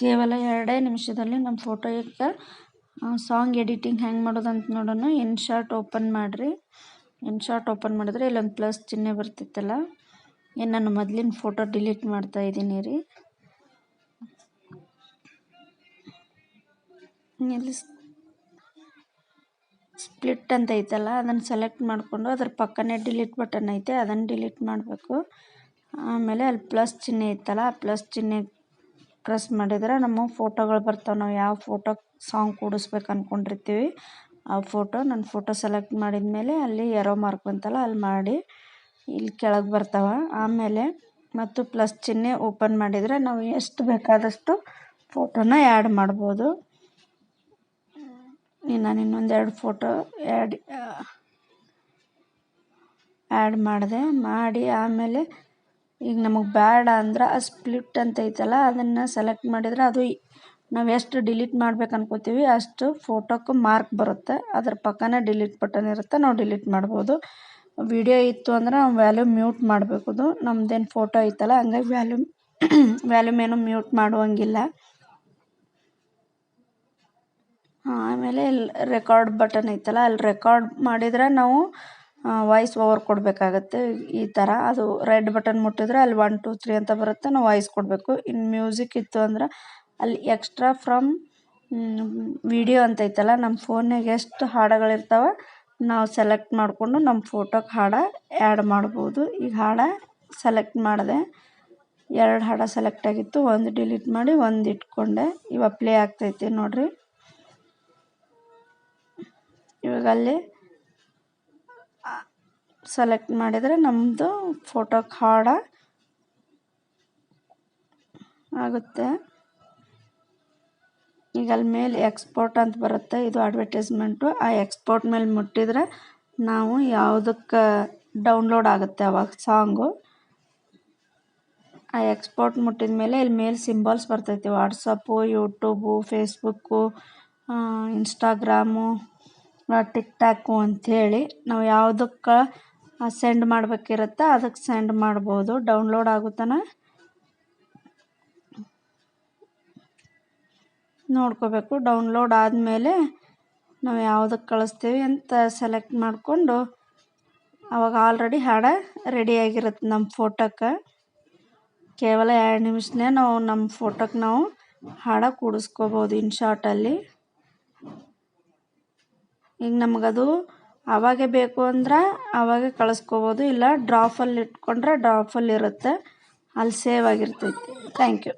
ಕೇವಲ ಎರಡೇ ನಿಮಿಷದಲ್ಲಿ ನಮ್ಮ ಫೋಟೋ ಈಗ ಸಾಂಗ್ ಎಡಿಟಿಂಗ್ ಹೆಂಗೆ ಮಾಡೋದಂತ ನೋಡೋಣ. ಇನ್ ಶಾರ್ಟ್ ಓಪನ್ ಮಾಡಿರಿ. ಇನ್ ಶಾರ್ಟ್ ಓಪನ್ ಮಾಡಿದ್ರೆ ಇಲ್ಲೊಂದು ಪ್ಲಸ್ ಚಿಹ್ನೆ ಬರ್ತಿತ್ತಲ್ಲ? ಏನು ನಾನು ಮೊದಲಿನ ಫೋಟೋ ಡಿಲೀಟ್ ಮಾಡ್ತಾ ಇದ್ದೀನಿ ರೀ. ಇಲ್ಲಿ ಸ್ಪ್ಲಿಟ್ ಅಂತ ಐತಲ್ಲ, ಅದನ್ನು ಸೆಲೆಕ್ಟ್ ಮಾಡಿಕೊಂಡು ಅದ್ರ ಪಕ್ಕನೇ ಡಿಲೀಟ್ ಬಟನ್ ಐತೆ, ಅದನ್ನು ಡಿಲೀಟ್ ಮಾಡಬೇಕು. ಆಮೇಲೆ ಅಲ್ಲಿ ಪ್ಲಸ್ ಚಿಹ್ನೆ ಇತ್ತಲ್ಲ, ಆ ಪ್ಲಸ್ ಚಿಹ್ನೆ ಪ್ರೆಸ್ ಮಾಡಿದ್ರೆ ನಮ್ಮ ಫೋಟೋಗಳು ಬರ್ತವೆ. ನಾವು ಯಾವ ಫೋಟೋ ಸಾಂಗ್ ಕೂಡಿಸ್ಬೇಕು ಅಂದ್ಕೊಂಡಿರ್ತೀವಿ ಆ ಫೋಟೋ ನನ್ನ ಫೋಟೋ ಸೆಲೆಕ್ಟ್ ಮಾಡಿದ ಮೇಲೆ ಅಲ್ಲಿ ಎರೋ ಮಾರ್ಕ್ ಬಂತಲ್ಲ, ಅಲ್ಲಿ ಮಾಡಿ ಇಲ್ಲಿ ಕೆಳಗೆ ಬರ್ತಾವೆ. ಆಮೇಲೆ ಮತ್ತು ಪ್ಲಸ್ ಚಿಹ್ನೆ ಓಪನ್ ಮಾಡಿದರೆ ನಾವು ಎಷ್ಟು ಬೇಕಾದಷ್ಟು ಫೋಟೋನ ಆ್ಯಡ್ ಮಾಡ್ಬೋದು. ನಾನು ಇನ್ನೊಂದೆರಡು ಫೋಟೋ ಆ್ಯಡ್ ಆ್ಯಡ್ ಮಾಡಿದೆ. ಮಾಡಿ ಆಮೇಲೆ ಈಗ ನಮಗೆ ಬೇಡ ಅಂದ್ರೆ ಆ ಸ್ಪ್ಲಿಟ್ ಅಂತ ಐತಲ್ಲ, ಅದನ್ನು ಸೆಲೆಕ್ಟ್ ಮಾಡಿದರೆ ಅದು ನಾವು ಎಷ್ಟು ಡಿಲೀಟ್ ಮಾಡ್ಬೇಕು ಅನ್ಕೋತೀವಿ, ಅಷ್ಟು ಫೋಟೋಕ್ಕೆ ಮಾರ್ಕ್ ಬರುತ್ತೆ. ಅದ್ರ ಪಕ್ಕನೇ ಡಿಲೀಟ್ ಬಟನ್ ಇರುತ್ತೆ, ನಾವು ಡಿಲೀಟ್ ಮಾಡ್ಬೋದು. ವಿಡಿಯೋ ಇತ್ತು ಅಂದ್ರೆ ನಾವು ವ್ಯಾಲ್ಯೂಮ್ ಮ್ಯೂಟ್ ಮಾಡಬೇಕು ನಮ್ದೇನು ಫೋಟೋ ಐತಲ್ಲ, ಹಂಗಾಗಿ ವ್ಯಾಲ್ಯೂಮ್ ವ್ಯಾಲ್ಯೂಮ್ ಏನು ಮ್ಯೂಟ್ ಮಾಡುವಂಗಿಲ್ಲ. ಆಮೇಲೆ ಇಲ್ಲಿ ರೆಕಾರ್ಡ್ ಬಟನ್ ಐತಲ್ಲ ಅಲ್ಲಿ ರೆಕಾರ್ಡ್ ಮಾಡಿದ್ರೆ ನಾವು ವಾಯ್ಸ್ ಓವರ್ ಕೊಡಬೇಕಾಗತ್ತೆ. ಈ ಥರ ಅದು ರೆಡ್ ಬಟನ್ ಮುಟ್ಟಿದ್ರೆ ಅಲ್ಲಿ ಒನ್ ಟು ತ್ರೀ ಅಂತ ಬರುತ್ತೆ. ನಾವು ವಾಯ್ಸ್ ಕೊಡಬೇಕು. ಇನ್ನು ಮ್ಯೂಸಿಕ್ ಇತ್ತು ಅಂದ್ರೆ ಅಲ್ಲಿ ಎಕ್ಸ್ಟ್ರಾ ಫ್ರಮ್ ವಿಡಿಯೋ ಅಂತ ಐತಲ್ಲ ನಮ್ಮ ಫೋನ್ನಾಗ ಎಷ್ಟು ಹಾಡುಗಳಿರ್ತಾವೆ ನಾವು ಸೆಲೆಕ್ಟ್ ಮಾಡಿಕೊಂಡು ನಮ್ಮ ಫೋಟೋಗೆ ಹಾಡು ಆ್ಯಡ್ ಮಾಡ್ಬೋದು. ಈಗ ಹಾಡ ಸೆಲೆಕ್ಟ್ ಮಾಡಿದೆ. ಎರಡು ಹಾಡ ಸೆಲೆಕ್ಟ್ ಆಗಿತ್ತು. ಒಂದು ಡಿಲೀಟ್ ಮಾಡಿ ಒಂದು ಇಟ್ಕೊಂಡೆ. ಇವಾಗ ಪ್ಲೇ ಆಗ್ತೈತೆ ನೋಡಿರಿ. ಇವಾಗ ಅಲ್ಲಿ ಸೆಲೆಕ್ಟ್ ಮಾಡಿದರೆ ನಮ್ಮದು ಫೋಟೋ ಹಾಡ ಆಗುತ್ತೆ. ಈಗ ಅಲ್ಲಿ ಮೇಲೆ ಎಕ್ಸ್ಪೋರ್ಟ್ ಅಂತ ಬರುತ್ತೆ. ಇದು ಅಡ್ವರ್ಟೈಸ್ಮೆಂಟು ಆ ಎಕ್ಸ್ಪೋರ್ಟ್ ಮೇಲೆ ಮುಟ್ಟಿದ್ರೆ ನಾವು ಯಾವುದಕ್ಕೆ ಡೌನ್ಲೋಡ್ ಆಗುತ್ತೆ ಅವಾಗ ಸಾಂಗು ಆ ಎಕ್ಸ್ಪೋರ್ಟ್ ಮುಟ್ಟಿದ ಮೇಲೆ ಇಲ್ಲಿ ಮೇಲೆ ಸಿಂಬಲ್ಸ್ ಬರ್ತೈತಿ. WhatsApp YouTube Facebook Instagram TikTok ಅಂಥೇಳಿ ನಾವು ಯಾವುದಕ್ಕೆ ಸೆಂಡ್ ಮಾಡಬೇಕಿರುತ್ತೆ ಅದಕ್ಕೆ ಸೆಂಡ್ ಮಾಡ್ಬೋದು. ಡೌನ್ಲೋಡ್ ಆಗುತ್ತಾನ? ನೋಡ್ಕೋಬೇಕು. ಡೌನ್ಲೋಡ್ ಆದಮೇಲೆ ನಾವು ಯಾವುದಕ್ಕೆ ಕಳಿಸ್ತೀವಿ ಅಂತ ಸೆಲೆಕ್ಟ್ ಮಾಡಿಕೊಂಡು, ಅವಾಗ ಆಲ್ರೆಡಿ ಹಾಡ ರೆಡಿಯಾಗಿರುತ್ತೆ ನಮ್ಮ ಫೋಟೋಕ್ಕೆ ಕೇವಲ ಎರಡು ನಿಮಿಷನೇ ನಾವು ನಮ್ಮ ಫೋಟೋಕ್ಕೆ ನಾವು ಹಾಡ ಕೂಡಿಸ್ಕೋಬೋದು ಇನ್ಶಾರ್ಟಲ್ಲಿ ಈಗ ನಮಗದು ಆವಾಗೇ ಬೇಕು ಅಂದ್ರೆ ಆವಾಗೇ ಕಳಿಸ್ಕೋಬೋದು, ಇಲ್ಲ ಡ್ರಾಫಲ್ಲಿ ಇಟ್ಕೊಂಡ್ರೆ ಡ್ರಾಫಲ್ಲಿ ಇರುತ್ತೆ. ಅಲ್ಲಿ ಸೇವ್ ಆಗಿರ್ತೈತಿ. Thank you